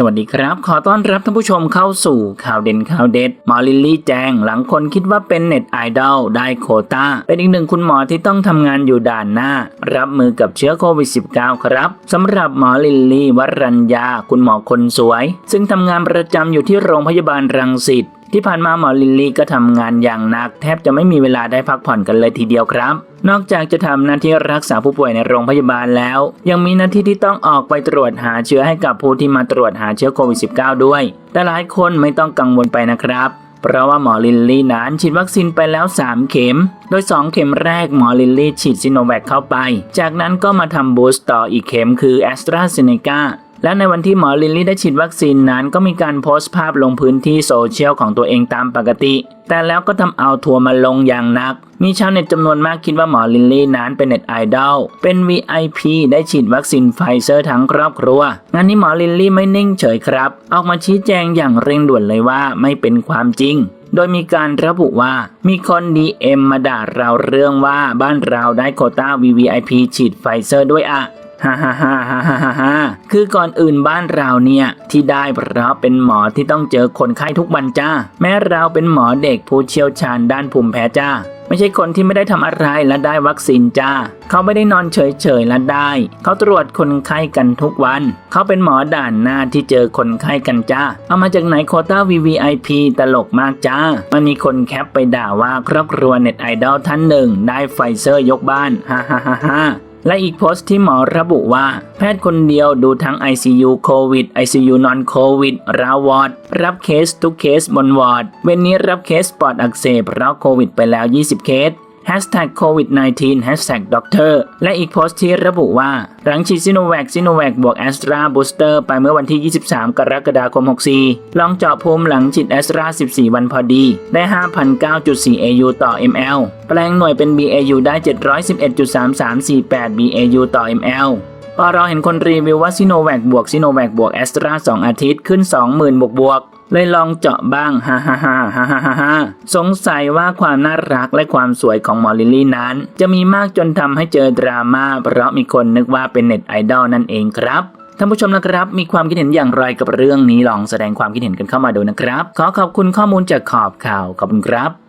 สวัสดีครับ ขอต้อนรับท่านผู้ชมเข้าสู่ข่าวเด่นข่าวเด็ดหมอลิลลี่แจ้งหลังคนคิดว่าเป็นเน็ตไอดอลได้โคตาเป็นอีกหนึ่งคุณหมอที่ต้องทำงานอยู่ด่านหน้า รับมือกับเชื้อโควิด -19 ครับสำหรับหมอลิลลี่วรัญญา คุณหมอคนสวย ซึ่งทำงานประจำอยู่ที่โรงพยาบาลรังสิต ที่ผ่านมาหมอลิลลี่ก็ทำงานอย่างหนัก แทบจะไม่มีเวลาได้พักผ่อนกันเลยทีเดียวครับ นอกจากจะทำหน้าที่รักษาผู้ป่วยในโรงพยาบาลแล้ว ยังมีหน้าที่ที่ต้องออกไปตรวจหาเชื้อให้กับผู้ที่มาตรวจหาเชื้อโควิด -19 ด้วย แต่หลายคนไม่ต้องกังวลไปนะครับ เพราะว่าหมอลิลลี่นั้นฉีดวัคซีนไปแล้ว 3 เข็ม โดย 2 เข็มแรกหมอลิลลี่ฉีดซิโนแวคเข้าไป จากนั้นก็มาทำบูสต์ต่ออีกเข็มคือแอสตราเซเนกา และในวันที่หมอลิลลี่ได้ฉีดวัคซีนนั้นก็มีการโพสต์ภาพลงพื้นที่โซเชียลของตัวเองตามปกติ แต่แล้วก็ทำเอาทัวร์มาลงอย่างนัก มีชาวเน็ตจำนวนมากคิดว่าหมอลิลลี่นั้นเป็นเน็ตไอดอล เป็น VIP ได้ฉีดวัคซีนไฟเซอร์ทั้งครอบครัว งานนี้หมอลิลลี่ไม่นิ่งเฉยครับ ออกมาชี้แจงอย่างเร่งด่วนเลยว่าไม่เป็นความจริงโดยมีการระบุว่ามีคนดีเอ็มมาด่าเราเรื่องว่าบ้านเราได้โคต้า VVIP ฉีดไฟเซอร์ด้วยอะ ฮ่าฮ่าฮ่าฮ่าฮ่าฮ่าคือก่อนอื่นบ้านเราเนี่ยที่ได้เพราะเป็นหมอที่ต้องเจอคนไข้ทุกวันจ้า แม้เราเป็นหมอเด็กผู้เชี่ยวชาญด้านภูมิแพ้จ้า ไม่ใช่คนที่ไม่ได้ทำอะไรและได้วัคซีนจ้า เขาไม่ได้นอนเฉยๆและได้ เขาตรวจคนไข้กันทุกวัน เขาเป็นหมอด่านหน้าที่เจอคนไข้กันจ้า เอามาจากไหนโควต้า VVIP ตลกมากจ้า มันมีคนแคปไปด่าว่าครอบครัวเน็ตไอดอลท่านหนึ่ง ได้ไฟเซอร์ยกบ้านฮ่าฮ่าฮ่า และอีกโพสต์ที่หมอระบุว่า แพทย์คนเดียวดูทั้ง ICU โควิด ICU นอนโควิดราวอด รับเคสทุกเคสบนวอร์ด เว้นนี้รับเคสปอดอักเสบเพราะโควิดไปแล้ว 20 เคส Hashtag COVID-19 Hashtag Doctor และอีกโพสต์ที่ระบุว่า หลังฉีดซิโนแวคซิโนแวคบวกแอสตราบูสเตอร์ไปเมื่อวันที่ 23 กรกฎาคม 64 ลองเจาะภูมิหลังฉีดแอสตรา14 วันพอดี ได้ 5,009.4 AU ต่อ ml แปลงหน่วยเป็น BAU ได้ 711.3348 BAU ต่อ ml พอเราเห็นคนรีวิวว่าซิโนแวคบวกซิโนแวคบวกแอสตรา2อาทิตย์ขึ้น 20,000บวกบวก เลยลองเจาะบ้างฮ่าฮ่าฮ่าฮ่าฮ่าฮ่าฮ่าสงสัยว่าความน่ารักและความสวยของหมอลิลลี่นั้น จะมีมากจนทำให้เจอดราม่าเพราะมีคนนึกว่าเป็นเน็ตไอดอลนั่นเองครับท่านผู้ชมนะครับ มีความคิดเห็นอย่างไรกับเรื่องนี้ลองแสดงความคิดเห็นกันเข้ามาดูนะครับ ขอขอบคุณข้อมูลจากขอบข่าวขอบคุณครับ